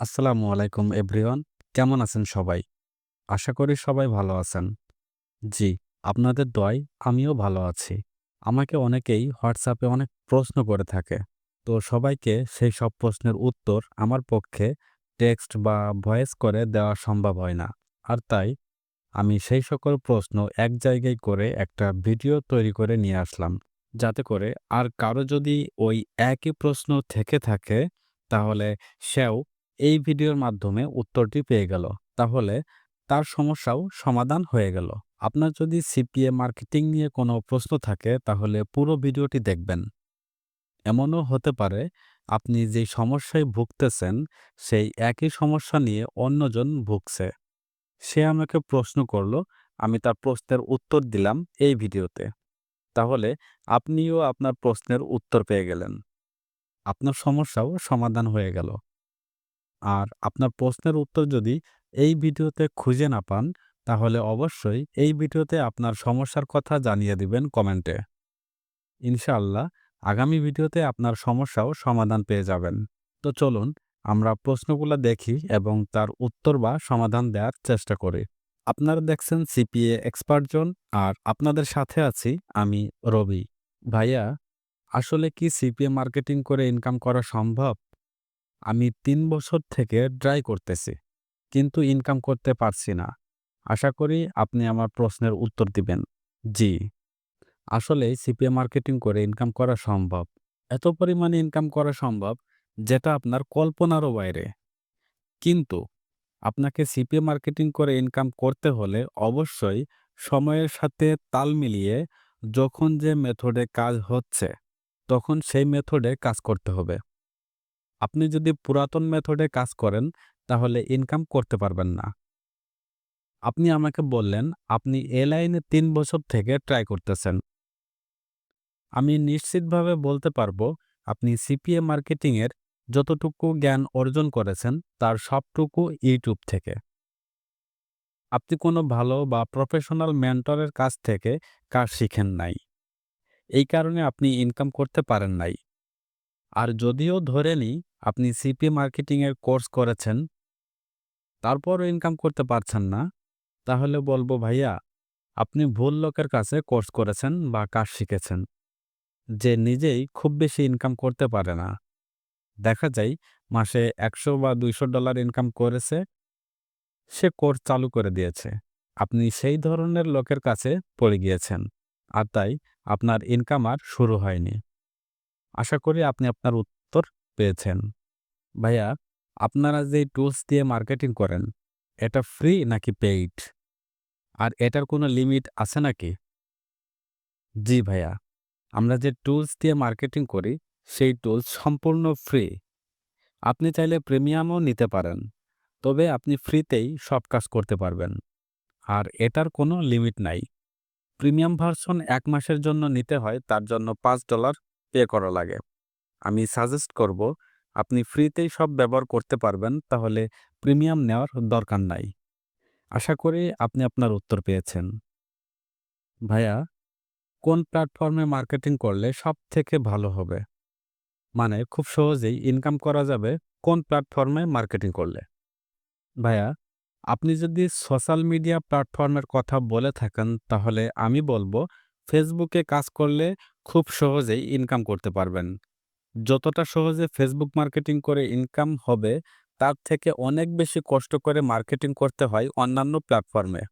আসসালামু আলাইকুম এভরিওয়ান, কেমন আছেন সবাই? আশা করি সবাই ভালো আছেন। জি, আপনাদের দয় আমিও ভালো আছি। আমাকে অনেকেই হোয়াটসঅ্যাপে অনেক প্রশ্ন করে থাকে। তো সবাইকে সেই সব প্রশ্নের উত্তর আমার পক্ষে টেক্সট বা ভয়েস করে দেওয়া সম্ভব হয় না। আর তাই আমি সেই সকল প্রশ্ন এক জায়গায় করে একটা ভিডিও তৈরি করে নিয়ে আসলাম। যাতে করে আর কারও যদি ওই একই প্রশ্ন থেকে থাকে, তাহলে সেও এই ভিডিওর মাধ্যমে উত্তরটি পেয়ে গেল। তাহলে তার সমস্যাও সমাধান হয়ে গেল। আপনার যদি সিপিএ মার্কেটিং নিয়ে কোনো প্রশ্ন থাকে, তাহলে পুরো ভিডিওটি দেখবেন। এমনও হতে পারে, আপনি যেই সমস্যায় ভুগতেছেন, সেই একই সমস্যা নিয়ে অন্যজন ভুগছে। সে আমাকে প্রশ্ন করল, আমি তার প্রশ্নের উত্তর দিলাম এই ভিডিওতে। তাহলে আপনিও আপনার প্রশ্নের উত্তর পেয়ে গেলেন। আপনার সমস্যাও সমাধান হয়ে গেল। আর আপনার প্রশ্নের উত্তর যদি এই ভিডিওতে খুঁজে না পান, তাহলে অবশ্যই এই ভিডিওতে আপনার সমস্যার কথা জানিয়ে দিবেন কমেন্টে। ইনশাআল্লাহ, আগামী ভিডিওতে আপনার সমস্যাও সমাধান পেয়ে যাবেন। তো চলুন, আমরা প্রশ্নগুলো দেখি এবং তার উত্তর বা সমাধান দেওয়ার চেষ্টা করি। আপনারা দেখছেন সিপিএ এক্সপার্ট জোন, আর আপনাদের সাথে আছি আমি রবি। ভাইয়া, আসলে কি সিপিএ মার্কেটিং করে ইনকাম করা সম্ভব? আমি তিন বছর থেকে ট্রাই করতেছি, কিন্তু ইনকাম করতে পারছি না। আশা করি আপনি আমার প্রশ্নের উত্তর দিবেন। জি। আসলে সিপিএ মার্কেটিং করে ইনকাম করা সম্ভব। এত পরিমাণে ইনকাম করা সম্ভব, যেটা আপনার কল্পনারও বাইরে। কিন্তু আপনাকে সিপিএ মার্কেটিং করে ইনকাম করতে হলে অবশ্যই সময়ের সাথে তাল মিলিয়ে যখন যে মেথডে কাজ হচ্ছে, তখন সেই মেথডে কাজ করতে হবে। আপনি যদি পুরাতন মেথডে কাজ করেন, তাহলে ইনকাম করতে পারবেন না। আপনি আমাকে বললেন, আপনি এ লাইনে তিন বছর থেকে ট্রাই করতেছেন। আমি নিশ্চিতভাবে বলতে পারব, আপনি সিপিএ মার্কেটিংয়ের যতটুকু জ্ঞান অর্জন করেছেন, তার সবটুকু ইউটিউব থেকে। আপনি কোনো ভালো বা প্রফেশনাল মেন্টরের কাছ থেকে কাজ শিখেন নাই। এই কারণে আপনি ইনকাম করতে পারেন নাই। আর যদিও ধরে নিই আপনি সিপি মার্কেটিংয়ের কোর্স করেছেন, তারপরও ইনকাম করতে পারছেন না, তাহলে বলব ভাইয়া, আপনি ভুল লোকের কাছে কোর্স করেছেন বা কাজ শিখেছেন, যে নিজেই খুব বেশি ইনকাম করতে পারে না। দেখা যায়, মাসে একশো বা দুইশো ডলার ইনকাম করেছে, সে কোর্স চালু করে দিয়েছে, আপনি সেই ধরনের লোকের কাছে পড়ে গিয়েছেন, আর তাই আপনার ইনকাম আর শুরু হয়নি। আশা করি আপনি আপনার উত্তর পেয়েছেন। ভাইয়া, আপনারা যে টুলস দিয়ে মার্কেটিং করেন, এটা ফ্রি নাকি পেইড আর এটার কোনো লিমিট আছে নাকি? জি ভাইয়া, আমরা যে টুলস দিয়ে মার্কেটিং করি, সেই টুলস সম্পূর্ণ ফ্রি আপনি চাইলে প্রিমিয়ামও নিতে পারেন, তবে আপনি ফ্রিতেই সব কাজ করতে পারবেন। আর এটার কোনো লিমিট নাই। প্রিমিয়াম ভার্সন এক মাসের জন্য নিতে হয়, তার জন্য পাঁচ ডলার পে করা লাগে। আমি সাজেস্ট করব, আপনি ফ্রিতেই সব ব্যবহার করতে পারবেন, তাহলে প্রিমিয়াম নেওয়ার দরকার নাই। আশা করি আপনি আপনার উত্তর পেয়েছেন। ভাইয়া, কোন প্ল্যাটফর্মে মার্কেটিং করলে সব থেকে ভালো হবে? মানে খুব সহজেই ইনকাম করা যাবে, কোন প্ল্যাটফর্মে মার্কেটিং করলে? ভাইয়া, আপনি যদি সোশ্যাল মিডিয়া প্ল্যাটফর্মের কথা বলে থাকেন, তাহলে আমি বলব ফেসবুকে কাজ করলে খুব সহজেই ইনকাম করতে পারবেন। যতটা সহজে ফেসবুক মার্কেটিং করে ইনকাম হবে, তার থেকে অনেক বেশি কষ্ট করে মার্কেটিং করতে হয় অন্যান্য প্ল্যাটফর্মে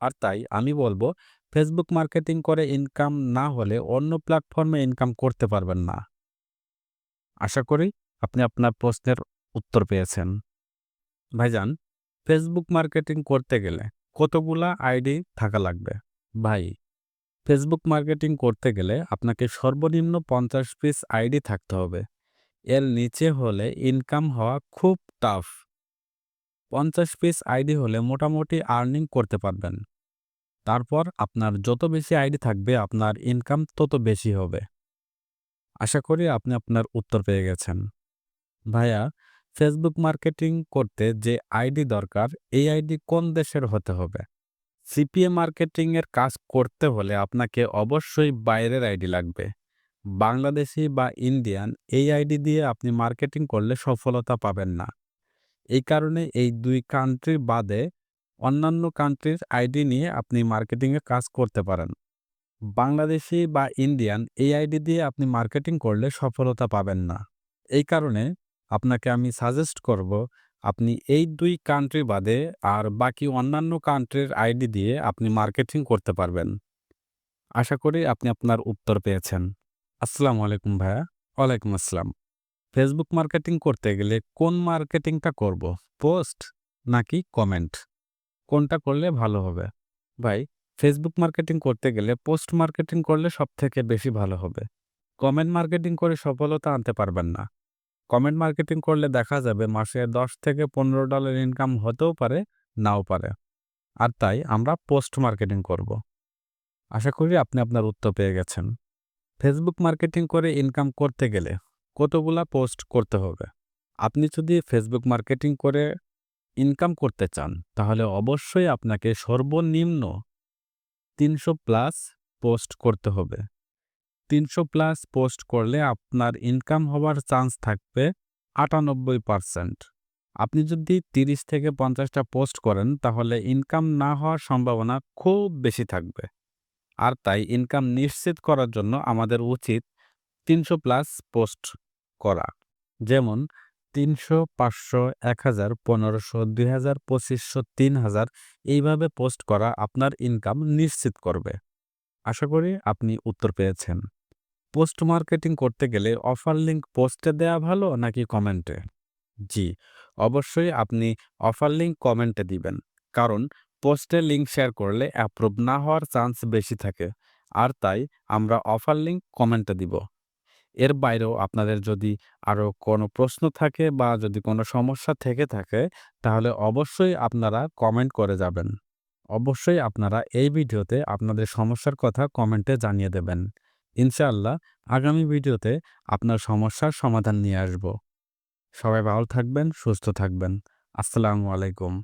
আর তাই আমি বলব ফেসবুক মার্কেটিং করে ইনকাম না হলে অন্য প্ল্যাটফর্মে ইনকাম করতে পারবেন না। আশা করি আপনি আপনার প্রশ্নের উত্তর পেয়েছেন। ভাইজান ফেসবুক মার্কেটিং করতে গেলে কতগুলা আইডি থাকা লাগবে? ভাই ফেসবুক মার্কেটিং করতে গেলে আপনাকে সর্বনিম্ন পঞ্চাশ পিস আইডি থাকতে হবে। এর নিচে হলে ইনকাম হওয়া খুব টাফ পঞ্চাশ পিস আইডি হলে মোটামুটি আর্নিং করতে পারবেন। তারপর আপনার যত বেশি আইডি থাকবে, আপনার ইনকাম তত বেশি হবে। আশা করি আপনি আপনার উত্তর পেয়ে গেছেন। ভাইয়া ফেসবুক মার্কেটিং করতে যে আইডি দরকার, এই আইডি কোন দেশের হতে হবে? সিপিএ মার্কেটিংয়ের কাজ করতে হলে আপনাকে অবশ্যই বাইরের আইডি লাগবে বাংলাদেশি বা ইন্ডিয়ান, এই আইডি দিয়ে আপনি মার্কেটিং করলে সফলতা পাবেন না এই কারণে এই দুই কান্ট্রি বাদে অন্যান্য কান্ট্রির আইডি নিয়ে আপনি মার্কেটিংয়ে কাজ করতে পারেন। বাংলাদেশি বা ইন্ডিয়ান, এই আইডি দিয়ে আপনি মার্কেটিং করলে সফলতা পাবেন না। এই কারণে আপনাকে আমি সাজেস্ট করব আপনি এই দুই কান্ট্রি বাদে আর বাকি অন্যান্য কান্ট্রির আইডি দিয়ে আপনি মার্কেটিং করতে পারবেন। আশা করি আপনি আপনার উত্তর পেয়েছেন। আসসালামু আলাইকুম ভাইয়া। ওয়ালাইকুম আসসালাম। ফেসবুক মার্কেটিং করতে গেলে কোন মার্কেটিংটা করব? পোস্ট নাকি কমেন্ট? কোনটা করলে ভালো হবে? ভাই ফেসবুক মার্কেটিং করতে গেলে পোস্ট মার্কেটিং করলে সবথেকে বেশি ভালো হবে। কমেন্ট মার্কেটিং করে সফলতা আনতে পারবেন না। কমেন্ট মার্কেটিং করলে দেখা যাবে মাসে ১০ থেকে ১৫ ডলার ইনকাম হতেও পারে, নাও পারে। আর তাই আমরা পোস্ট মার্কেটিং করব। আশা করি আপনি আপনার উত্তর পেয়ে গেছেন। ফেসবুক মার্কেটিং করে ইনকাম করতে গেলে কতগুলা পোস্ট করতে হবে? আপনি যদি ফেসবুক মার্কেটিং করে ইনকাম করতে চান তাহলে অবশ্যই আপনাকে সর্বনিম্ন ৩০০ প্লাস পোস্ট করতে হবে। ৩০০ প্লাস পোস্ট করলে আপনার ইনকাম হওয়ার চান্স থাকবে ৯৮%। আপনি যদি ৩০ থেকে পঞ্চাশটা পোস্ট করেন, তাহলে ইনকাম না হওয়ার সম্ভাবনা খুব বেশি থাকবে। আর তাই ইনকাম নিশ্চিত করার জন্য আমাদের উচিত ৩০০ প্লাস পোস্ট করা। যেমন তিনশো, পাঁচশো, এক হাজার, পনেরোশো, দুই হাজার, পঁচিশশো, তিন হাজার, এইভাবে পোস্ট করা আপনার ইনকাম নিশ্চিত করবে। আশা করি আপনি উত্তর পেয়েছেন। পোস্ট মার্কেটিং করতে গেলে অফার লিংক পোস্টে দেয়া ভালো নাকি কমেন্টে? জি, অবশ্যই আপনি অফার লিঙ্ক কমেন্টে দিবেন। কারণ পোস্টে লিংক শেয়ার করলে অ্যাপ্রুভ না হওয়ার চান্স বেশি থাকে। আর তাই আমরা অফার লিঙ্ক কমেন্টে দিব। এর বাইরেও আপনাদের যদি আরও কোনো প্রশ্ন থাকে বা যদি কোনো সমস্যা থেকে থাকে তাহলে অবশ্যই আপনারা কমেন্ট করে যাবেন। অবশ্যই আপনারা এই ভিডিওতে আপনাদের সমস্যার কথা কমেন্টে জানিয়ে দেবেন। ইনশাআল্লাহ আগামী ভিডিওতে আপনার সমস্যার সমাধান নিয়ে আসব। সবাই ভালো থাকবেন, সুস্থ থাকবেন। আসসালামু আলাইকুম।